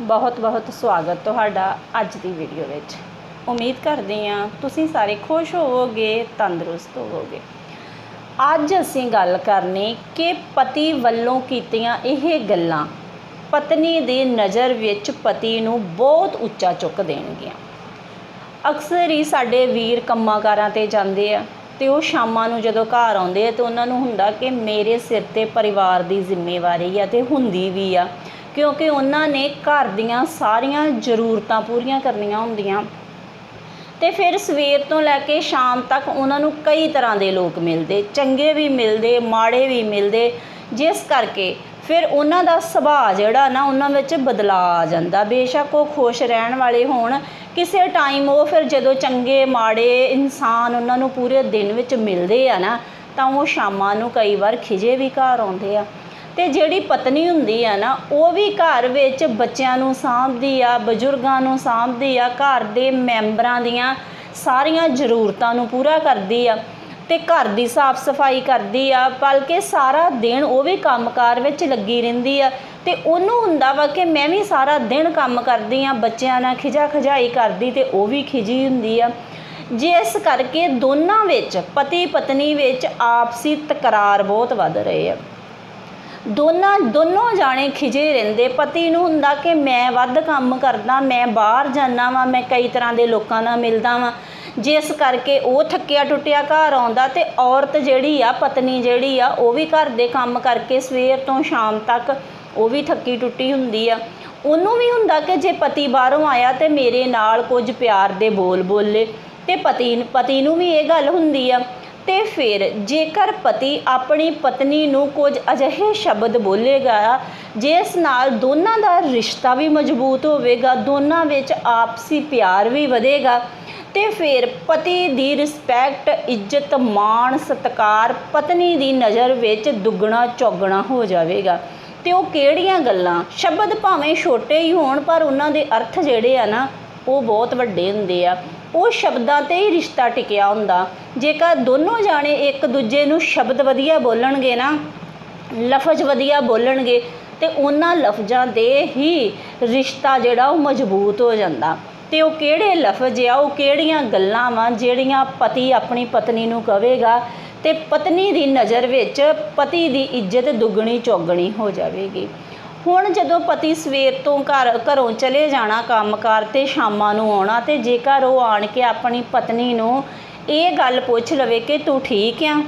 ਬਹੁਤ ਬਹੁਤ ਸਵਾਗਤ ਤੁਹਾਡਾ ਅੱਜ ਦੀ ਵੀਡੀਓ ਵਿੱਚ। ਉਮੀਦ ਕਰਦੇ ਹਾਂ ਤੁਸੀਂ ਸਾਰੇ ਖੁਸ਼ ਹੋਵੋਗੇ, ਤੰਦਰੁਸਤ ਹੋਵੋਗੇ। ਅੱਜ ਅਸੀਂ ਗੱਲ ਕਰਨੀ ਕਿ ਪਤੀ ਵੱਲੋਂ ਕੀਤੀਆਂ ਇਹ ਗੱਲਾਂ ਪਤਨੀ ਦੀ ਨਜ਼ਰ ਵਿੱਚ ਪਤੀ ਨੂੰ ਬਹੁਤ ਉੱਚਾ ਚੁੱਕ ਦੇਣਗੀਆਂ। ਅਕਸਰ ਹੀ ਸਾਡੇ ਵੀਰ ਕੰਮਾਂ-ਕਾਰਾਂ ਤੇ ਜਾਂਦੇ ਆ ਤੇ ਉਹ ਸ਼ਾਮਾਂ ਨੂੰ ਜਦੋਂ ਘਰ ਆਉਂਦੇ ਆ ਤੇ ਉਹਨਾਂ ਨੂੰ ਹੁੰਦਾ ਕਿ ਮੇਰੇ ਸਿਰ ਤੇ ਪਰਿਵਾਰ ਦੀ ਜ਼ਿੰਮੇਵਾਰੀ ਆ ਤੇ ਹੁੰਦੀ ਵੀ ਆ। ਕਿਉਂਕਿ ਉਹਨਾਂ ਨੇ ਘਰ ਦੀਆਂ ਸਾਰੀਆਂ ਜ਼ਰੂਰਤਾਂ ਪੂਰੀਆਂ ਕਰਨੀਆਂ ਹੁੰਦੀਆਂ। ਤੇ ਫਿਰ ਸਵੇਰ ਤੋਂ ਲੈ ਕੇ ਸ਼ਾਮ ਤੱਕ ਉਹਨਾਂ ਨੂੰ ਕਈ ਤਰ੍ਹਾਂ ਦੇ ਲੋਕ ਮਿਲਦੇ। ਚੰਗੇ ਵੀ ਮਿਲਦੇ, ਮਾੜੇ ਵੀ ਮਿਲਦੇ। ਜਿਸ ਕਰਕੇ ਫਿਰ ਉਹਨਾਂ ਦਾ ਸੁਭਾਅ ਜਿਹੜਾ ਨਾ ਉਹਨਾਂ ਵਿੱਚ ਬਦਲਾਅ ਆ ਜਾਂਦਾ। ਬੇਸ਼ੱਕ ਉਹ ਖੁਸ਼ ਰਹਿਣ ਵਾਲੇ ਹੋਣ। ਕਿਸੇ ਟਾਈਮ ਉਹ ਫਿਰ ਜਦੋਂ ਚੰਗੇ, ਮਾੜੇ ਇਨਸਾਨ ਉਹਨਾਂ ਨੂੰ ਪੂਰੇ ਦਿਨ ਵਿੱਚ ਮਿਲਦੇ ਆ ਨਾ, ਤਾਂ ਉਹ ਸ਼ਾਮਾਂ ਨੂੰ ਕਈ ਵਾਰ ਖਿਜੇ ਵੀ ਘਰ ਆਉਂਦੇ ਆ। ਤੇ ਜਿਹੜੀ ਪਤਨੀ ਹੁੰਦੀ ਆ ਨਾ, ਉਹ ਵੀ ਘਰ ਵਿੱਚ ਬੱਚਿਆਂ ਨੂੰ ਸਾਂਭਦੀ ਆ, ਬਜ਼ੁਰਗਾਂ ਨੂੰ ਸਾਂਭਦੀ ਆ, ਘਰ ਦੇ ਮੈਂਬਰਾਂ ਦੀਆਂ ਸਾਰੀਆਂ ਜ਼ਰੂਰਤਾਂ ਨੂੰ ਪੂਰਾ ਕਰਦੀ ਆ ਤੇ ਘਰ ਦੀ ਸਾਫ਼ ਸਫ਼ਾਈ ਕਰਦੀ ਆ, ਬਲਕਿ ਸਾਰਾ ਦਿਨ ਉਹ ਵੀ ਕੰਮਕਾਰ ਵਿੱਚ ਲੱਗੀ ਰਹਿੰਦੀ ਆ। ਤੇ ਉਹਨੂੰ ਹੁੰਦਾ ਵਾ ਕਿ ਮੈਂ ਵੀ ਸਾਰਾ ਦਿਨ ਕੰਮ ਕਰਦੀ ਆ, ਬੱਚਿਆਂ ਨਾਲ ਖਿਜਾ ਖਜਾਈ ਕਰਦੀ ਤੇ ਉਹ ਵੀ ਖਿਜੀ ਹੁੰਦੀ ਆ। ਜਿਸ ਕਰਕੇ ਦੋਨਾਂ ਵਿੱਚ ਪਤੀ ਪਤਨੀ ਵਿੱਚ ਆਪਸੀ ਤਕਰਾਰ ਬਹੁਤ ਵੱਧ ਰਹੇ ਆ। ਦੋਨਾਂ, ਦੋਨੋਂ ਜਾਣੇ ਖਿਜੇ ਰਹਿੰਦੇ। ਪਤੀ ਨੂੰ ਹੁੰਦਾ ਕਿ ਮੈਂ ਵੱਧ ਕੰਮ ਕਰਦਾ, ਮੈਂ ਬਾਹਰ ਜਾਂਦਾ ਵਾਂ, ਮੈਂ ਕਈ ਤਰ੍ਹਾਂ ਦੇ ਲੋਕਾਂ ਨਾਲ ਮਿਲਦਾ ਵਾਂ। ਜਿਸ ਕਰਕੇ ਉਹ ਥੱਕਿਆ ਟੁੱਟਿਆ ਘਰ ਆਉਂਦਾ ਤੇ ਔਰਤ ਜਿਹੜੀ ਆ, ਪਤਨੀ ਜਿਹੜੀ ਆ, ਉਹ ਵੀ ਘਰ ਦੇ ਕੰਮ ਕਰਕੇ ਸਵੇਰ ਤੋਂ ਸ਼ਾਮ ਤੱਕ ਉਹ ਵੀ ਥੱਕੀ ਟੁੱਟੀ ਹੁੰਦੀ ਆ। ਉਹਨੂੰ ਵੀ ਹੁੰਦਾ ਕਿ ਜੇ ਪਤੀ ਬਾਹਰੋਂ ਆਇਆ ਤੇ ਮੇਰੇ ਨਾਲ ਕੁਝ ਪਿਆਰ ਦੇ ਬੋਲ ਬੋਲੇ। ਤੇ ਪਤੀ ਪਤੀ ਨੂੰ ਵੀ ਇਹ ਗੱਲ ਹੁੰਦੀ ਆ ਤੇ ਫਿਰ ਜੇਕਰ ਪਤੀ ਆਪਣੀ ਪਤਨੀ ਨੂੰ ਕੁਝ ਅਜਿਹੇ ਸ਼ਬਦ ਬੋਲੇਗਾ, ਜਿਸ ਨਾਲ ਦੋਨਾਂ ਦਾ ਰਿਸ਼ਤਾ ਵੀ ਮਜ਼ਬੂਤ ਹੋਵੇਗਾ, ਦੋਨਾਂ ਵਿੱਚ ਆਪਸੀ ਪਿਆਰ ਵੀ ਵਧੇਗਾ, ਤੇ ਫਿਰ ਪਤੀ ਦੀ ਰਿਸਪੈਕਟ ਇੱਜ਼ਤ, ਮਾਣ, ਸਤਿਕਾਰ ਪਤਨੀ ਦੀ ਨਜ਼ਰ ਵਿੱਚ ਦੁੱਗਣਾ ਚੌਗਣਾ ਹੋ ਜਾਵੇਗਾ। ਤੇ ਉਹ ਕਿਹੜੀਆਂ ਗੱਲਾਂ? ਸ਼ਬਦ ਭਾਵੇਂ ਛੋਟੇ ਹੀ ਹੋਣ, ਪਰ ਉਹਨਾਂ ਦੇ ਅਰਥ ਜਿਹੜੇ ਆ ਨਾ, ਉਹ ਬਹੁਤ ਵੱਡੇ ਹੁੰਦੇ ਆ। ਉਹ ਸ਼ਬਦਾਂ ਤੇ ਹੀ ਰਿਸ਼ਤਾ ਟਿਕਿਆ ਹੁੰਦਾ। ਜੇਕਰ ਦੋਨੋਂ ਜਾਣੇ ਇੱਕ ਦੂਜੇ ਨੂੰ ਸ਼ਬਦ ਵਧੀਆ ਬੋਲਣਗੇ ਨਾ, ਲਫ਼ਜ਼ ਵਧੀਆ ਬੋਲਣਗੇ, ਤੇ ਉਹਨਾਂ ਲਫ਼ਜ਼ਾਂ ਦੇ ਹੀ ਰਿਸ਼ਤਾ ਜਿਹੜਾ ਉਹ ਮਜ਼ਬੂਤ ਹੋ ਜਾਂਦਾ। ਤੇ ਉਹ ਕਿਹੜੇ ਲਫ਼ਜ਼ ਆ, ਉਹ ਕਿਹੜੀਆਂ ਗੱਲਾਂ ਵਾਂ, ਜਿਹੜੀਆਂ ਪਤੀ ਆਪਣੀ ਪਤਨੀ ਨੂੰ ਕਹੇਗਾ ਤੇ ਪਤਨੀ ਦੀ ਨਜ਼ਰ ਵਿੱਚ ਪਤੀ ਦੀ ਇੱਜ਼ਤ ਦੁੱਗਣੀ ਚੌਗਣੀ ਹੋ ਜਾਵੇਗੀ। ਹੁਣ ਜਦੋਂ ਪਤੀ ਸਵੇਰ ਤੋਂ ਘਰ, ਘਰੋਂ ਚਲੇ ਜਾਣਾ ਕੰਮਕਾਰ ਤੇ ਸ਼ਾਮਾਂ ਨੂੰ ਆਉਣਾ ਤੇ ਜੇਕਰ ਉਹ ਆਣ ਕੇ ਆਪਣੀ ਪਤਨੀ ਨੂੰ ਇਹ ਗੱਲ ਪੁੱਛ ਲਵੇ ਕਿ ਤੂੰ ਠੀਕ ਆ?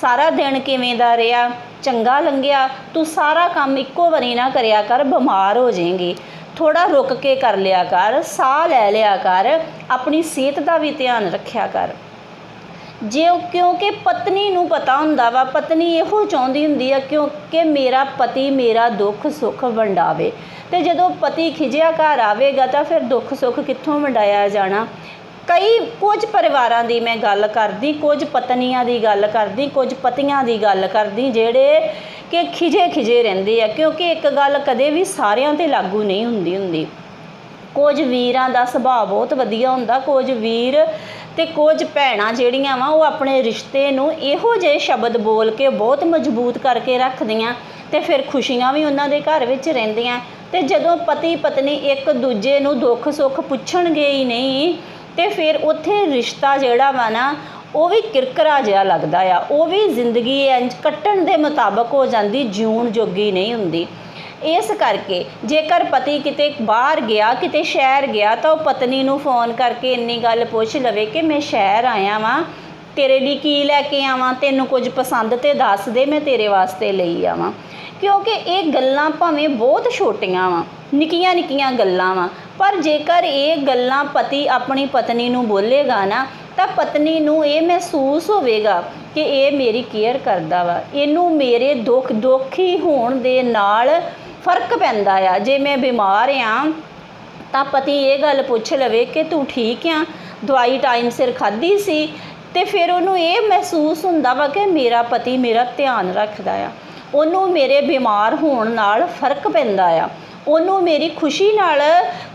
ਸਾਰਾ ਦਿਨ ਕਿਵੇਂ ਦਾ ਰਿਹਾ? ਚੰਗਾ ਲੰਘਿਆ? ਤੂੰ ਸਾਰਾ ਕੰਮ ਇੱਕੋ ਵਾਰੀ ਨਾ ਕਰਿਆ ਕਰ, ਬਿਮਾਰ ਹੋ ਜਾਏਂਗੀ। ਥੋੜਾ ਰੁਕ ਕੇ ਕਰ ਲਿਆ ਕਰ, ਸਾਹ ਲੈ ਲਿਆ ਕਰ, ਆਪਣੀ ਸਿਹਤ ਦਾ ਵੀ ਧਿਆਨ ਰੱਖਿਆ ਕਰ। ਜੇ ਉਹ ਕਿਉਂਕਿ ਪਤਨੀ ਨੂੰ ਪਤਾ ਹੁੰਦਾ ਵਾ, ਪਤਨੀ ਇਹੋ ਚਾਹੁੰਦੀ ਹੁੰਦੀ ਆ ਕਿਉਂਕਿ ਮੇਰਾ ਪਤੀ ਮੇਰਾ ਦੁੱਖ ਸੁੱਖ ਵੰਡਾਵੇ। ਤੇ ਜਦੋਂ ਪਤੀ ਖਿਜਿਆ ਘਰ ਆਵੇਗਾ ਤਾਂ ਫਿਰ ਦੁੱਖ ਸੁੱਖ ਕਿੱਥੋਂ ਵੰਡਾਇਆ ਜਾਣਾ? ਕਈ ਕੁਝ ਪਰਿਵਾਰਾਂ ਦੀ ਮੈਂ ਗੱਲ ਕਰਦੀ, ਕੁਝ ਪਤਨੀਆਂ ਦੀ ਗੱਲ ਕਰਦੀ, ਕੁਝ ਪਤੀਆਂ ਦੀ ਗੱਲ ਕਰਦੀ, ਜਿਹੜੇ ਕਿ ਖਿਜੇ ਖਿਜੇ ਰਹਿੰਦੇ ਆ, ਕਿਉਂਕਿ ਇੱਕ ਗੱਲ ਕਦੇ ਵੀ ਸਾਰਿਆਂ ਤੇ ਲਾਗੂ ਨਹੀਂ ਹੁੰਦੀ ਹੁੰਦੀ। ਕੁਝ ਵੀਰਾਂ ਦਾ ਸੁਭਾਅ ਬਹੁਤ ਵਧੀਆ ਹੁੰਦਾ, ਕੁਝ ਵੀਰ ਤੇ ਕੁਝ ਭੈਣਾਂ ਜਿਹੜੀਆਂ ਵਾ, ਉਹ ਆਪਣੇ ਰਿਸ਼ਤੇ ਨੂੰ ਇਹੋ ਜਿਹੇ ਸ਼ਬਦ ਬੋਲ ਕੇ ਬਹੁਤ ਮਜ਼ਬੂਤ ਕਰਕੇ ਰੱਖਦੀਆਂ ਤੇ ਫਿਰ ਖੁਸ਼ੀਆਂ ਵੀ ਉਹਨਾਂ ਦੇ ਘਰ ਵਿੱਚ ਰਹਿੰਦੀਆਂ। ਤੇ ਜਦੋਂ ਪਤੀ ਪਤਨੀ ਇੱਕ ਦੂਜੇ ਨੂੰ ਦੁੱਖ ਸੁੱਖ ਪੁੱਛਣਗੇ ਹੀ ਨਹੀਂ, ਤੇ ਫਿਰ ਉੱਥੇ ਰਿਸ਼ਤਾ ਜਿਹੜਾ ਵਾ ਨਾ, ਉਹ ਵੀ ਕਿਰਕਰਾ ਜਿਹਾ ਲੱਗਦਾ ਆ। ਉਹ ਵੀ ਜ਼ਿੰਦਗੀ ਇੰਜ ਕੱਟਣ ਦੇ ਮੁਤਾਬਕ ਹੋ ਜਾਂਦੀ, ਜਿਉਣ ਜੋਗੀ ਨਹੀਂ ਹੁੰਦੀ। ਇਸ ਕਰਕੇ ਜੇਕਰ ਪਤੀ ਕਿਤੇ ਬਾਹਰ ਗਿਆ, ਕਿਤੇ ਸ਼ਹਿਰ ਗਿਆ, ਤਾਂ ਉਹ ਪਤਨੀ ਨੂੰ ਫੋਨ ਕਰਕੇ ਇੰਨੀ ਗੱਲ ਪੁੱਛ ਲਵੇ ਕਿ ਮੈਂ ਸ਼ਹਿਰ ਆਇਆ ਵਾਂ, ਤੇਰੇ ਲਈ ਕੀ ਲੈ ਕੇ ਆਵਾਂ, ਤੈਨੂੰ ਕੁਝ ਪਸੰਦ ਤੇ ਦੱਸ ਦੇ, ਮੈਂ ਤੇਰੇ ਵਾਸਤੇ ਲਈ ਆਵਾਂ। ਕਿਉਂਕਿ ਇਹ ਗੱਲਾਂ ਭਾਵੇਂ ਬਹੁਤ ਛੋਟੀਆਂ ਵਾਂ ਨਿੱਕੀਆਂ ਨਿੱਕੀਆਂ ਗੱਲਾਂ ਵਾਂ, ਪਰ ਜੇਕਰ ਇਹ ਗੱਲਾਂ ਪਤੀ ਆਪਣੀ ਪਤਨੀ ਨੂੰ ਬੋਲੇਗਾ ਨਾ, ਤਾਂ ਪਤਨੀ ਨੂੰ ਇਹ ਮਹਿਸੂਸ ਹੋਵੇਗਾ ਕਿ ਇਹ ਮੇਰੀ ਕੇਅਰ ਕਰਦਾ ਵਾ। ਇਹਨੂੰ ਮੇਰੇ ਦੁੱਖ ਦੁੱਖੀ ਹੋਣ ਦੇ ਨਾਲ ਫ਼ਰਕ ਪੈਂਦਾ ਆ। ਜੇ ਮੈਂ ਬਿਮਾਰ ਆ, ਤਾਂ ਪਤੀ ਇਹ ਗੱਲ ਪੁੱਛ ਲਵੇ ਕਿ ਤੂੰ ਠੀਕ ਆ? ਦਵਾਈ ਟਾਈਮ ਸਿਰ ਖਾਧੀ ਸੀ? ਤੇ ਫਿਰ ਉਹਨੂੰ ਇਹ ਮਹਿਸੂਸ ਹੁੰਦਾ ਵਾ ਕਿ ਮੇਰਾ ਪਤੀ ਮੇਰਾ ਧਿਆਨ ਰੱਖਦਾ ਆ। ਉਹਨੂੰ ਮੇਰੇ ਬਿਮਾਰ ਹੋਣ ਨਾਲ ਫ਼ਰਕ ਪੈਂਦਾ ਆ। ਉਹਨੂੰ ਮੇਰੀ ਖੁਸ਼ੀ ਨਾਲ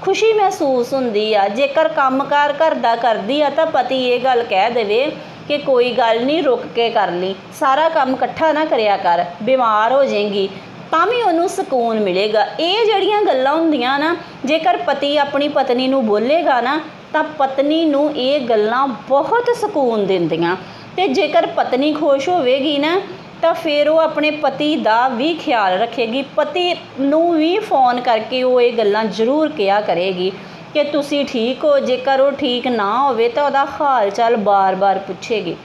ਖੁਸ਼ੀ ਮਹਿਸੂਸ ਹੁੰਦੀ ਆ। ਜੇਕਰ ਕੰਮਕਾਰ ਘਰ ਦਾ ਕਰਦੀ ਆ, ਤਾਂ ਪਤੀ ਇਹ ਗੱਲ ਕਹਿ ਦੇਵੇ ਕਿ ਕੋਈ ਗੱਲ ਨਹੀਂ ਰੁਕ ਕੇ ਕਰ ਲਈ। ਸਾਰਾ ਕੰਮ ਇਕੱਠਾ ਨਾ ਕਰਿਆ ਕਰ। ਬਿਮਾਰ ਹੋ ਜਾਏਗੀ। ਤਾਂ ਵੀ ਉਹਨੂੰ ਸਕੂਨ ਮਿਲੇਗਾ। ਇਹ ਜਿਹੜੀਆਂ ਗੱਲਾਂ ਹੁੰਦੀਆਂ ਨਾ, ਜੇਕਰ ਪਤੀ ਆਪਣੀ ਪਤਨੀ ਨੂੰ ਬੋਲੇਗਾ ਨਾ, ਤਾਂ ਪਤਨੀ ਨੂੰ ਇਹ ਗੱਲਾਂ ਬਹੁਤ ਸਕੂਨ ਦਿੰਦੀਆਂ। ਤੇ ਜੇਕਰ ਪਤਨੀ ਖੁਸ਼ ਹੋਵੇਗੀ ਨਾ, ਤਾਂ ਫਿਰ ਉਹ ਆਪਣੇ ਪਤੀ ਦਾ ਵੀ ਖਿਆਲ ਰੱਖੇਗੀ। ਪਤੀ ਨੂੰ ਵੀ ਫੋਨ ਕਰਕੇ ਉਹ ਇਹ ਗੱਲਾਂ ਜ਼ਰੂਰ ਕਿਹਾ ਕਰੇਗੀ ਕਿ ਤੁਸੀਂ ਠੀਕ ਹੋ, ਜੇਕਰ ਉਹ ਠੀਕ ਨਾ ਹੋਵੇ ਤਾਂ ਉਹਦਾ ਹਾਲ ਚਾਲ ਬਾਰ-ਬਾਰ ਪੁੱਛੇਗੀ।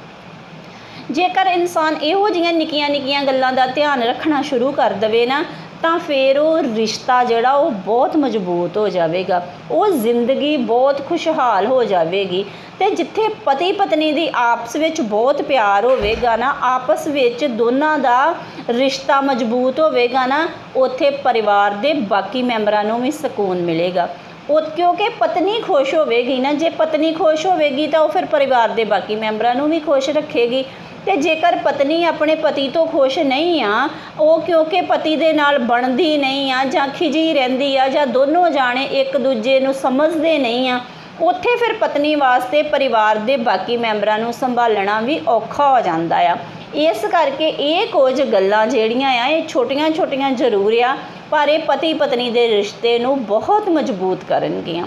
ਜੇਕਰ ਇਨਸਾਨ ਇਹੋ ਜਿਹੀਆਂ ਨਿੱਕੀਆਂ ਨਿੱਕੀਆਂ ਗੱਲਾਂ ਦਾ ਧਿਆਨ ਰੱਖਣਾ ਸ਼ੁਰੂ ਕਰ ਦਵੇ ਨਾ, ਤਾਂ ਫਿਰ ਉਹ ਰਿਸ਼ਤਾ ਜਿਹੜਾ ਉਹ ਬਹੁਤ ਮਜ਼ਬੂਤ ਹੋ ਜਾਵੇਗਾ। ਉਹ ਜ਼ਿੰਦਗੀ ਬਹੁਤ ਖੁਸ਼ਹਾਲ ਹੋ ਜਾਵੇਗੀ ਤੇ ਜਿੱਥੇ ਪਤੀ ਪਤਨੀ ਦੀ ਆਪਸ ਵਿੱਚ ਬਹੁਤ ਪਿਆਰ ਹੋਵੇਗਾ ਨਾ, ਆਪਸ ਵਿੱਚ ਦੋਨਾਂ ਦਾ ਰਿਸ਼ਤਾ ਮਜ਼ਬੂਤ ਹੋਵੇਗਾ ਨਾ, ਉੱਥੇ ਪਰਿਵਾਰ ਦੇ ਬਾਕੀ ਮੈਂਬਰਾਂ ਨੂੰ ਵੀ ਸਕੂਨ ਮਿਲੇਗਾ। ਉਹ ਕਿਉਂਕਿ ਪਤਨੀ ਖੁਸ਼ ਹੋਵੇਗੀ ਨਾ, ਜੇ ਪਤਨੀ ਖੁਸ਼ ਹੋਵੇਗੀ ਤਾਂ ਉਹ ਫਿਰ ਪਰਿਵਾਰ ਦੇ ਬਾਕੀ ਮੈਂਬਰਾਂ ਨੂੰ ਵੀ ਖੁਸ਼ ਰੱਖੇਗੀ। ਤੇ ਜੇਕਰ ਪਤਨੀ ਆਪਣੇ ਪਤੀ ਤੋਂ ਖੁਸ਼ ਨਹੀਂ ਆ, ਉਹ ਕਿਉਂਕਿ ਪਤੀ ਦੇ ਨਾਲ ਬਣਦੀ ਨਹੀਂ ਆ ਜਾਂ ਖਿਜੀ ਰਹਿੰਦੀ ਆ ਜਾਂ ਦੋਨੋਂ ਜਾਣੇ ਇੱਕ ਦੂਜੇ ਨੂੰ ਸਮਝਦੇ ਨਹੀਂ ਆ, ਉੱਥੇ ਫਿਰ ਪਤਨੀ ਵਾਸਤੇ ਪਰਿਵਾਰ ਦੇ ਬਾਕੀ ਮੈਂਬਰਾਂ ਨੂੰ ਸੰਭਾਲਣਾ ਵੀ ਔਖਾ ਹੋ ਜਾਂਦਾ ਆ। ਇਸ ਕਰਕੇ ਇਹ ਕੁਝ ਗੱਲਾਂ ਜਿਹੜੀਆਂ ਆ, ਇਹ ਛੋਟੀਆਂ ਛੋਟੀਆਂ ਜ਼ਰੂਰ ਆ, ਪਰ ਇਹ ਪਤੀ ਪਤਨੀ ਦੇ ਰਿਸ਼ਤੇ ਨੂੰ ਬਹੁਤ ਮਜ਼ਬੂਤ ਕਰਨਗੀਆਂ।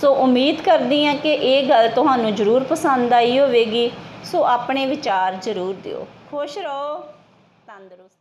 ਸੋ ਉਮੀਦ ਕਰਦੀ ਹਾਂ ਕਿ ਇਹ ਗੱਲ ਤੁਹਾਨੂੰ ਜ਼ਰੂਰ ਪਸੰਦ ਆਈ ਹੋਵੇਗੀ। ਸੋ ਆਪਣੇ ਵਿਚਾਰ ਜ਼ਰੂਰ ਦਿਓ। ਖੁਸ਼ ਰਹੋ ਤੰਦਰੁਸਤ